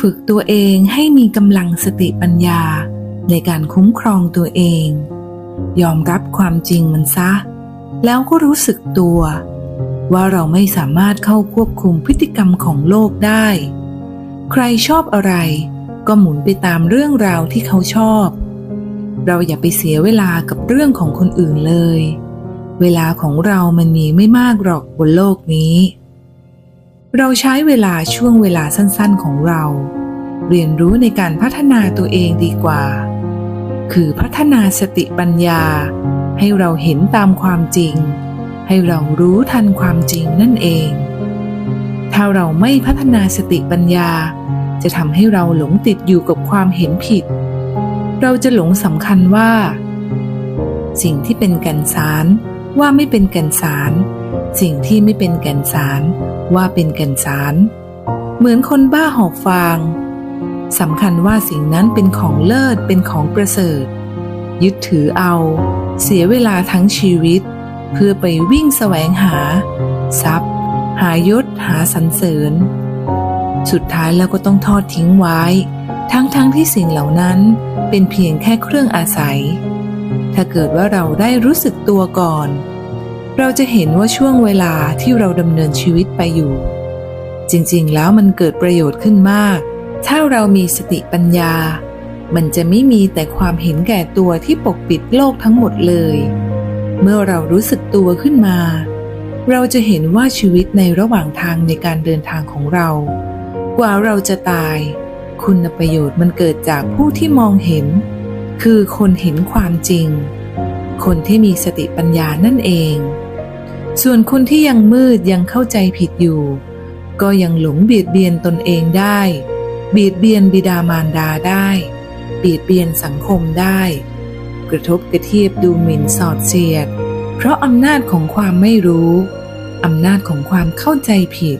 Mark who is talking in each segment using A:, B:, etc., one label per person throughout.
A: ฝึกตัวเองให้มีกำลังสติปัญญา ในการคุ้มครองตัวเอง ยอมรับความจริงมันซะ แล้วก็รู้สึกตัว ว่าเราไม่สามารถเข้าควบคุมพฤติกรรมของโลกได้ ใครชอบอะไร ก็หมุนไปตามเรื่องราวที่เขาชอบ เราอย่าไปเสียเวลากับเรื่องของคนอื่นเลย เวลาของเรามันมีไม่มากหรอกบนโลกนี้ เราใช้เวลาช่วงเวลาสั้นๆของเรา เรียนรู้ในการพัฒนาตัวเองดีกว่า คือพัฒนาสติปัญญา ให้เราเห็นตามความจริง ให้เรารู้ทันความจริงนั่นเอง ถ้าเราไม่พัฒนาสติปัญญา จะทำให้เราหลงติดอยู่กับความเห็นผิด เราจะหลงสำคัญว่า สิ่งที่เป็นแก่นสารว่าไม่เป็นแก่นสาร สิ่งที่ไม่เป็นแก่นสารว่าเป็นแก่นสาร เหมือนคนบ้าหอบฟางสำคัญว่าสิ่งนั้นเป็นของเลิศเป็นของประเสริฐ ยึดถือเอา เสียเวลาทั้งชีวิต เพื่อไปวิ่งแสวงหา ทรัพย์ หายศหาสรรเสริญ สุดท้ายแล้วก็ต้องทอดทิ้งไว้ ทั้งๆทที่สิ่งเหล่านั้นเป็นเพียงแค่เครื่องอาศัย ถ้าเกิดว่าเราได้รู้สึกตัวก่อน เราจะเห็นว่าช่วงเวลาที่เราดำเนินชีวิตไปอยู่ จริงๆ แล้วมันเกิดประโยชน์ขึ้นมาก ถ้าเรามีสติปัญญา มันจะไม่มีแต่ความเห็นแก่ตัวที่ปกปิดโลกทั้งหมดเลย เมื่อเรารู้สึกตัวขึ้นมา เราจะเห็นว่าชีวิตในระหว่างทางในการเดินทางของเรา กว่าเราจะตาย คุณประโยชน์มันเกิดจากผู้ที่มองเห็น คือคนเห็นความจริง คนที่มีสติปัญญานั่นเอง ส่วนคนที่ยังมืดยังเข้าใจผิดอยู่ ก็ยังหลงเบียดเบียนตนเองได้ เบียดเบียนบิดามารดาได้ เบียดเบียนสังคมได้ กระทบกระเทียบดูหมิ่นสอดเสียด เพราะอำนาจของความไม่รู้อำนาจของความเข้าใจผิด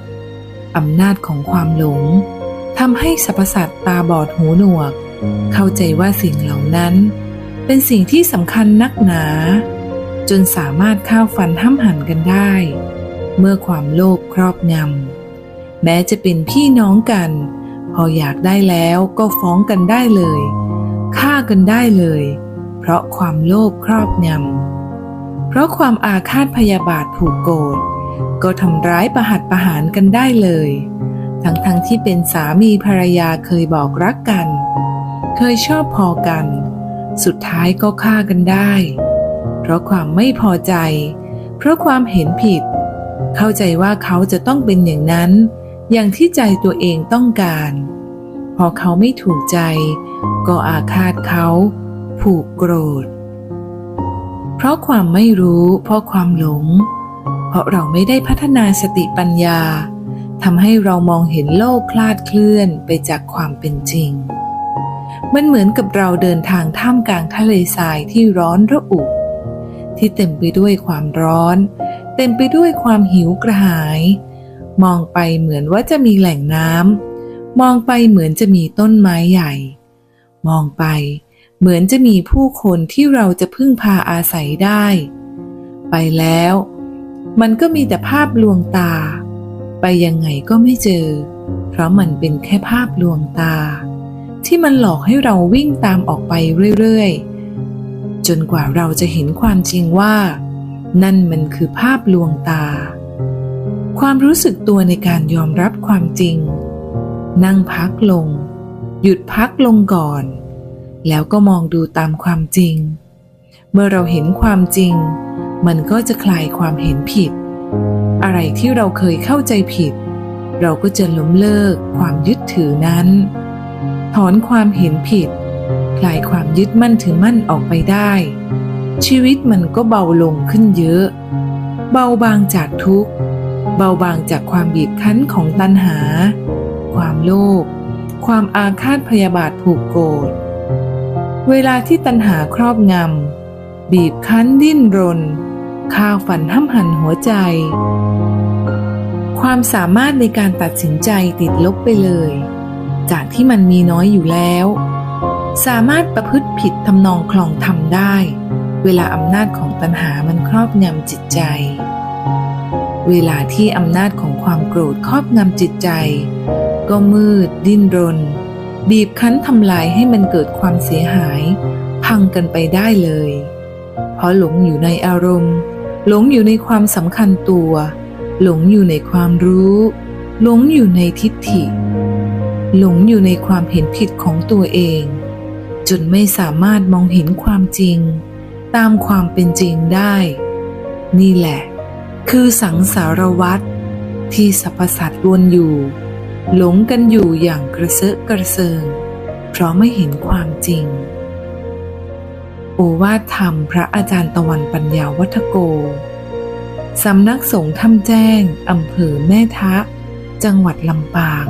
A: อำนาจของความหลงทำให้สรรพสัตว์ตาบอดหูหนวก เข้าใจว่าสิ่งเหล่านั้น เป็นสิ่งที่สำคัญนักหนา จนสามารถข้าวฟันห้ำหันกันได้ เมื่อความโลภครอบงำแม้จะเป็นพี่น้องกัน พออยากได้แล้วก็ฟ้องกันได้เลยฆ่ากันได้เลย เพราะความโลภครอบงำเพราะความอาฆาตพยาบาทผูกโกรธก็ทำร้ายประหัตประหารกันได้เลย ทั้งๆทที่เป็นสามีภรรยาเคยบอกรักกัน เคยชอบพอกัน สุดท้ายก็ฆ่ากันได้ ราะความไม่พอใจ เพราะความเห็นผิด เข้าใจว่าเขาจะต้องเป็นอย่างนั้น อย่างที่ใจตัวเองต้องการ พอเขาไม่ถูกใจ ก็อาฆาตเขา ผูกโกรธ เพราะความไม่รู้ เพราะความหลง เพราะเราไม่ได้พัฒนาสติปัญญาทำให้เรามองเห็นโลกคลาดเคลื่อนไปจากความเป็นจริง มันเหมือนกับเราเดินทางท่ามกลางทะเลทรายที่ร้อนระอุ ที่เต็มไปด้วยความร้อน เต็มไปด้วยความหิวกระหาย มองไปเหมือนว่าจะมีแหล่งน้ำมองไปเหมือนจะมีต้นไม้ใหญ่ มองไปเหมือนจะมีผู้คนที่เราจะพึ่งพาอาศัยได้ ไปแล้ว มันก็มีแต่ภาพลวงตา ไปยังไงก็ไม่เจอ เพราะมันเป็นแค่ภาพลวงตา ที่มันหลอกให้เราวิ่งตามออกไปเรื่อยๆ จนกว่าเราจะเห็นความจริงว่า นั่นมันคือภาพลวงตา ความรู้สึกตัวในการยอมรับความจริง นั่งพักลง หยุดพักลงก่อน แล้วก็มองดูตามความจริง เมื่อเราเห็นความจริง มันก็จะคลายความเห็นผิด อะไรที่เราเคยเข้าใจผิด เราก็จะล้มเลิกความยึดถือนั้น ถอนความเห็นผิด ลายความยึดมั่นถือมั่นออกไปได้ ชีวิตมันก็เบาลงขึ้นเยอะ เบาบางจากทุกข์ เบาบางจากความบีบคั้นของตัณหา ความโลภความอาฆาตพยาบาทผูกโกรธเวลาที่ตัณหาครอบงำ บีบคั้นดิ้นรนข้าวฝันห้ำหันหัวใจ ความสามารถในการตัดสินใจติดลบไปเลย จากที่มันมีน้อยอยู่แล้ว สามารถประพฤติผิดทำนองคลองทำได้ เวลาอำนาจของตัณหามันครอบงำจิตใจ เวลาที่อำนาจของความโกรธครอบงำจิตใจ ก็มืด ดิ้นรน บีบคั้นทำลายให้มันเกิดความเสียหาย พังกันไปได้เลย เพราะหลงอยู่ในอารมณ์ หลงอยู่ในความสำคัญตัว หลงอยู่ในความรู้ หลงอยู่ในทิฏฐิ หลงอยู่ในความเห็นผิดของตัวเอง จนไม่สามารถมองเห็นความจริง ตามความเป็นจริงได้ นี่แหละ คือสังสารวัตรที่สรรพสัตว์วนอยู่ หลงกันอยู่อย่างกระเซาะกระเซิง เพราะไม่เห็นความจริง โอวาทธรรมพระอาจารย์ตะวันปัญญาวัฒโก สำนักสงฆ์ถ้ำแจ้งอำเภอแม่ทะ จังหวัดลำปาง